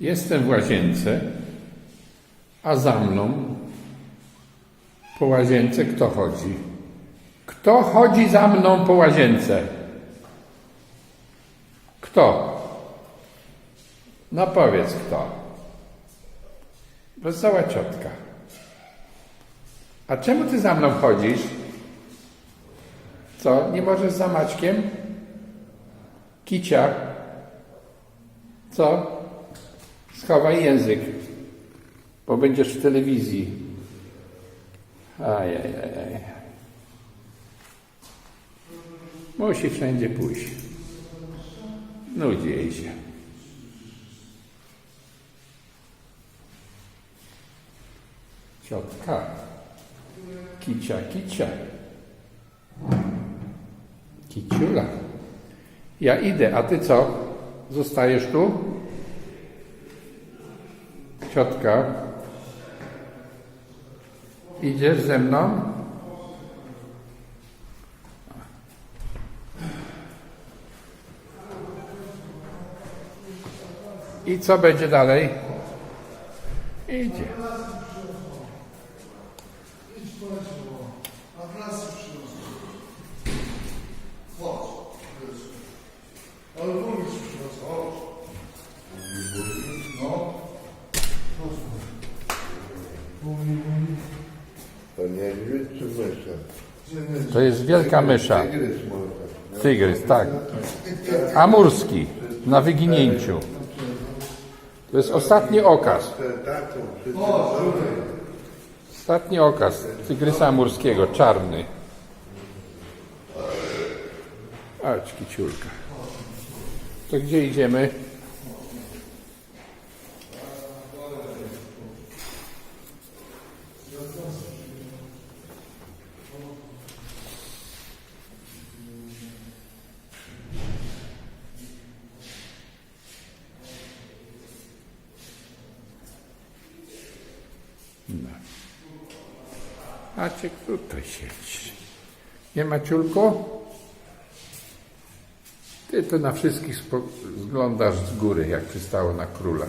Jestem w łazience, a za mną po łazience kto chodzi? Kto chodzi za mną po łazience? Kto? No powiedz kto. Wesoła ciotka. A czemu ty za mną chodzisz? Co, nie możesz za Maćkiem? Kicia. Co? Schowaj język, bo będziesz w telewizji. Ajajaj. Musi wszędzie pójść. Nudzi jej się. Ciotka. Kicia, kicia. Kiciula. Ja idę, a ty co? Zostajesz tu? Ciotka. Idziesz ze mną? I co będzie dalej? Idzie. To jest wielka mysza. Tygrys. Tygrys, tak. Amurski na wyginięciu. To jest ostatni okaz. Ostatni okaz tygrysa amurskiego, czarny. Chodź, kiciulka. To gdzie idziemy? Maciek tutaj siedzi. Nie Maciulku? Ty to na wszystkich spo- zglądasz z góry, jak przystało na króla.